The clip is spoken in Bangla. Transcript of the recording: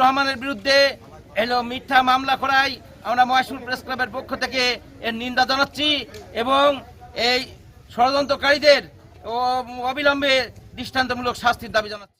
রহমানের বিরুদ্ধে এলো মিথ্যা মামলা করাই আমরা মহেশপুর প্রেস ক্লাবের পক্ষ থেকে এর নিন্দা জানাচ্ছি এবং এই ষড়যন্ত্রকারীদের অবিলম্বে দৃষ্টান্তমূলক শাস্তির দাবি জানাচ্ছি।